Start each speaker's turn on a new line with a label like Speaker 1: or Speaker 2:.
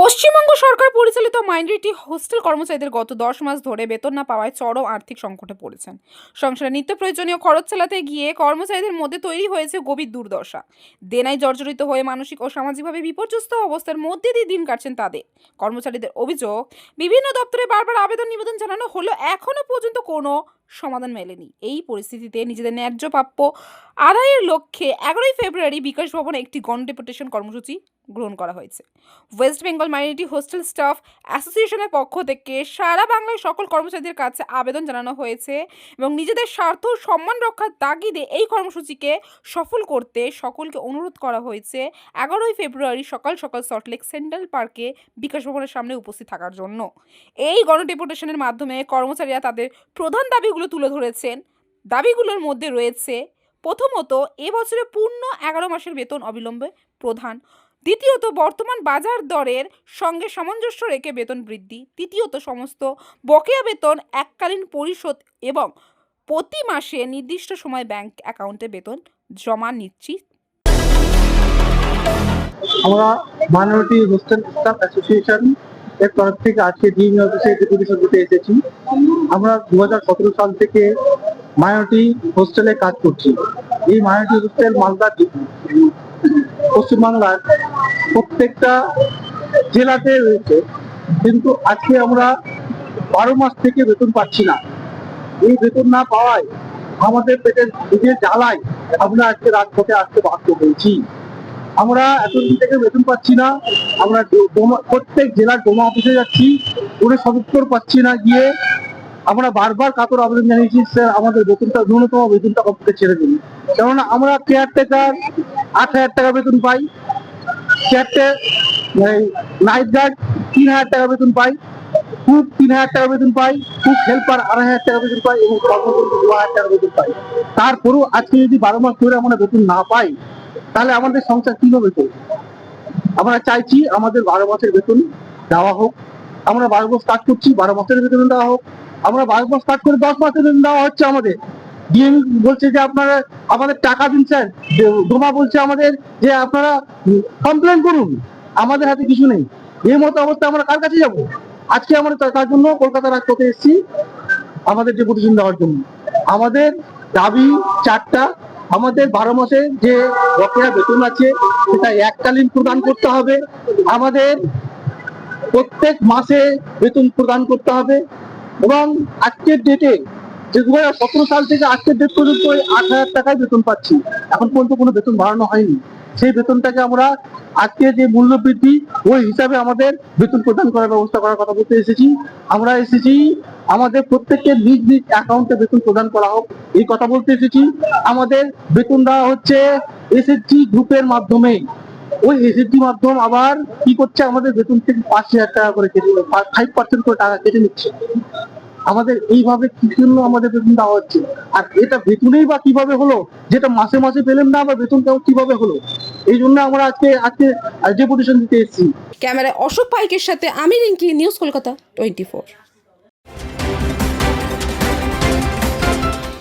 Speaker 1: পশ্চিমবঙ্গ সরকার পরিচালিত minority hostel কর্মচারীদের গত দশ মাস ধরে বেতন না পাওয়ায় চরম আর্থিক সংকটে পড়েছেন। সংসারে নিত্য প্রয়োজনীয় খরচ চালাতে গিয়ে কর্মচারীদের মধ্যে তৈরি হয়েছে গভীর দুর্দশা। দেনায় জর্জরিত হয়ে মানসিক ও সামাজিকভাবে বিপর্যস্ত অবস্থার মধ্যে দিয়ে দিন কাটছেন তাদের। কর্মচারীদের অভিযোগ, বিভিন্ন দপ্তরে বারবার আবেদন নিবেদন জানানো হলো এখনও পর্যন্ত কোনো সমাধান মেলেনি। এই পরিস্থিতিতে নিজেদের ন্যায্য প্রাপ্য আদায়ের লক্ষ্যে এগারোই ফেব্রুয়ারি বিকাশ ভবনে একটি গণডেপুটেশন কর্মসূচি গ্রহণ করা হয়েছে। West Bengal minority hostel staff অ্যাসোসিয়েশনের পক্ষ থেকে সারা বাংলার সকল কর্মচারীদের কাছে আবেদন জানানো হয়েছে এবং নিজেদের স্বার্থ সম্মান রক্ষার তাগিদে এই কর্মসূচিকে সফল করতে সকলকে অনুরোধ করা হয়েছে এগারোই ফেব্রুয়ারি সকাল সকাল সল্টলেক সেন্ট্রাল পার্কে বিকাশ ভবনের সামনে উপস্থিত থাকার জন্য। এই গণডেপুটেশনের মাধ্যমে কর্মচারীরা তাদের প্রধান দাবিগুলো তুলে ধরেছেন। দাবিগুলোর মধ্যে রয়েছে প্রথমত এবছরে পূর্ণ এগারো মাসের বেতন অবিলম্বে প্রধান। দ্বিতীয়ত, বর্তমান বাজার দরের সঙ্গে সামঞ্জস্য রেখে বেতন বৃদ্ধি। তৃতীয়ত, সমস্ত বকেয়া বেতন এককালীন পরিশোধ এবং প্রতি মাসে নির্দিষ্ট সময় ব্যাংক অ্যাকাউন্টে বেতন জমা নিচ্ছি।
Speaker 2: আমরা মাইনরিটি হোস্টেল স্টাফ অ্যাসোসিয়েশন এর তরফ থেকে আজকে ডিএমই অফিসে ডেপুটেশন দিতে এসেছি। আমরা দু হাজার সতেরো সাল থেকে মাইনরিটি হোস্টেলে কাজ করছি। এই মাইনরিটি হোস্টেল মালদা পশ্চিমবাংলার প্রত্যেকটা জেলাতে রয়েছে, কিন্তু আজকে আমরা বারো মাস থেকে বেতন পাচ্ছি না। এই বেতন না পাওয়ায় আমাদের পেটের নিজের জ্বালায় আমরা আজকে রাজপথে আসতে বাধ্য হয়েছি। আমরা এতদিন থেকে বেতন পাচ্ছি না, আমরা প্রত্যেক জেলার ডোমা অফিসে যাচ্ছি কোনো সদুত্তর পাচ্ছি না গিয়ে। আমরা বারবার কাতর আবেদন জানিয়েছি, স্যার, আমাদের বেতনটা, ন্যূনতম বেতনটা কমতে ছেড়ে দিন। কেননা আমরা কেয়ারটেকার আট হাজার টাকা বেতন পাই। চারটে গার্ড তিন হাজার টাকা বেতন কুক তিন হাজার টাকা বেতন কুক হেল্পার আড়াই হাজার টাকা বেতন এবং কর্মকর্তা দু হাজার টাকা বেতন তারপরেও আজকে যদি বারো মাস ধরে আমরা বেতন না পাই, তাহলে আমাদের সংসার কীভাবে চলবে আমরা চাইছি আমাদের বারো মাসের বেতন দেওয়া হোক। আমরা বারো মাস কাজ করছি, বারো মাসের বেতন দেওয়া হোক। আমরা বারো মাস কাজ করে দশ মাসের বেতন দেওয়া হচ্ছে আমাদের। ডিএম বলছে যে আপনারা আমাদের টাকা দিন স্যার। ডোমা বলছে আমাদের যে আপনারা কমপ্লেন করুন। আমাদের হাতে কিছু নেই। এই মতো অবস্থা আমরা কার কাছে যাব? আজকে আমরা তার জন্য কলকাতা রাজপথে এসেছি আমাদের ডেপুটেশন দেওয়ার জন্য। আমাদের দাবি চারটা। আমাদের বারো মাসে যে বকেয়া বেতন আছে, সেটা এককালীন প্রদান করতে হবে। আমাদের প্রত্যেক মাসে বেতন প্রদান করতে হবে। এবং আজকের ডেটে যে দু সাল থেকে আজকের ডেট পর্যন্ত ওই আট হাজার টাকায় বেতন পাচ্ছি। এখন পর্যন্ত কোনো বেতন বাড়ানো হয়নি। সেই বেতনটাকে আমরা আজকে যে মূল্য বৃদ্ধি ওই হিসাবে আমাদের বেতন প্রদান করার ব্যবস্থা করার কথা বলতে এসেছি। আমরা এসেছি, আমাদের প্রত্যেককে নিজ নিজ অ্যাকাউন্টে বেতন প্রদান করা হোক, এই কথা বলতে এসেছি। আমাদের বেতন দেওয়া হচ্ছে এসএসজি গ্রুপের মাধ্যমে। ওই এসএসজি মাধ্যম আবার কি করছে? আমাদের বেতন থেকে পাঁচ হাজার টাকা করে কেটে ফাইভ পার্সেন্ট করে টাকা কেটে নিচ্ছে। আমাদের এইভাবে কি জন্য আমাদের বেতন দেওয়া হচ্ছে? আর এটা বেতনেই বা কীভাবে হলো? যেটা মাসে মাসে পেলেন না বা বেতন দেওয়া কীভাবে হলো? এই জন্য আমরা আজকে আজকে ডেপুটেশন দিতে এসেছি।
Speaker 1: ক্যামেরায় অশোক পাইকের সাথে আমি Rinki news Kolkata twenty four